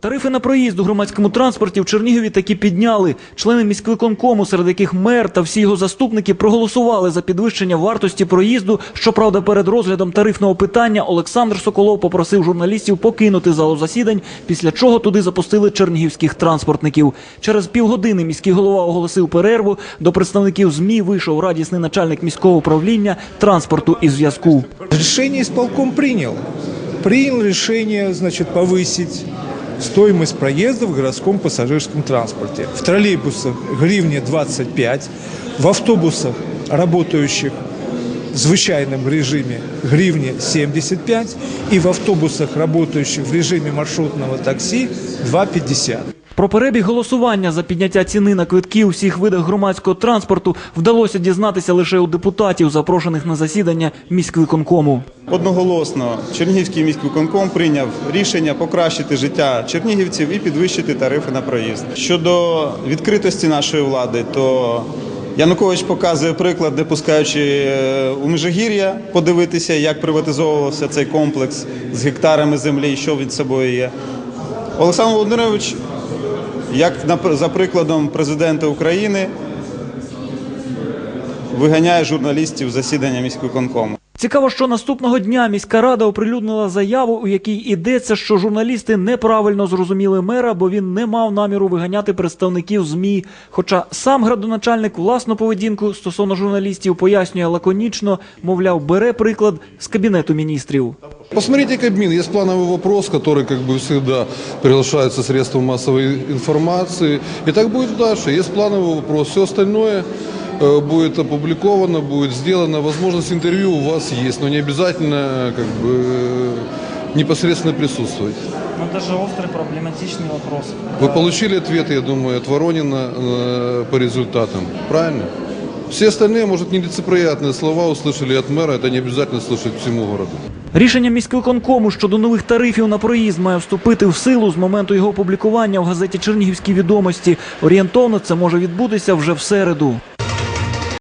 Тарифи на проїзд у громадському транспорті в Чернігові таки підняли. Члени міськвиконкому, серед яких мер та всі його заступники проголосували за підвищення вартості проїзду. Щоправда, перед розглядом тарифного питання Олександр Соколов попросив журналістів покинути залу засідань, після чого туди запустили чернігівських транспортників. Через півгодини міський голова оголосив перерву. До представників ЗМІ вийшов радісний начальник міського управління транспорту і зв'язку. Решение исполком принял. Принял решение, значит, повысить стоимость проезда в городском пассажирском транспорте. В троллейбусах гривне 25, в автобусах, работающих в звычайном режиме, гривне 75, и в автобусах, работающих в режиме маршрутного такси, 2,50. Про перебіг голосування за підняття ціни на квитки у всіх видах громадського транспорту вдалося дізнатися лише у депутатів, запрошених на засідання міськвиконкому. Одноголосно Чернігівський міськвиконком прийняв рішення покращити життя чернігівців і підвищити тарифи на проїзд. Щодо відкритості нашої влади, то Янукович показує приклад, де пускаючи е, у Межигір'я подивитися, як приватизовувався цей комплекс з гектарами землі, що він собою є. Олександр Володимирович, як за прикладом президента України, виганяє журналістів засідання міськвиконкому. Цікаво, що наступного дня міська рада оприлюднила заяву, у якій йдеться, що журналісти неправильно зрозуміли мера, бо він не мав наміру виганяти представників змі. Хоча сам градоначальник власну поведінку стосовно журналістів пояснює лаконічно, мовляв, бере приклад з кабінету міністрів. Посмотрите Кабмин, есть плановый вопрос, который, как бы всегда, приглашается средством массовой информации. И так будет дальше. Есть плановый вопрос. Все остальное э, будет опубликовано, будет сделано. Возможность интервью у вас есть, но не обязательно как бы э, непосредственно присутствовать. Ну, это же острый проблематичный вопрос. Вы получили ответы, я думаю, от Воронина э, по результатам. Правильно? Все остальные, может, нелицеприятные слова услышали от мэра, это не обязательно слышать всему городу. Рішення міськвиконкому щодо нових тарифів на проїзд має вступити в силу з моменту його опублікування в газеті Чернігівські відомості. Орієнтовно це може відбутися вже в середу.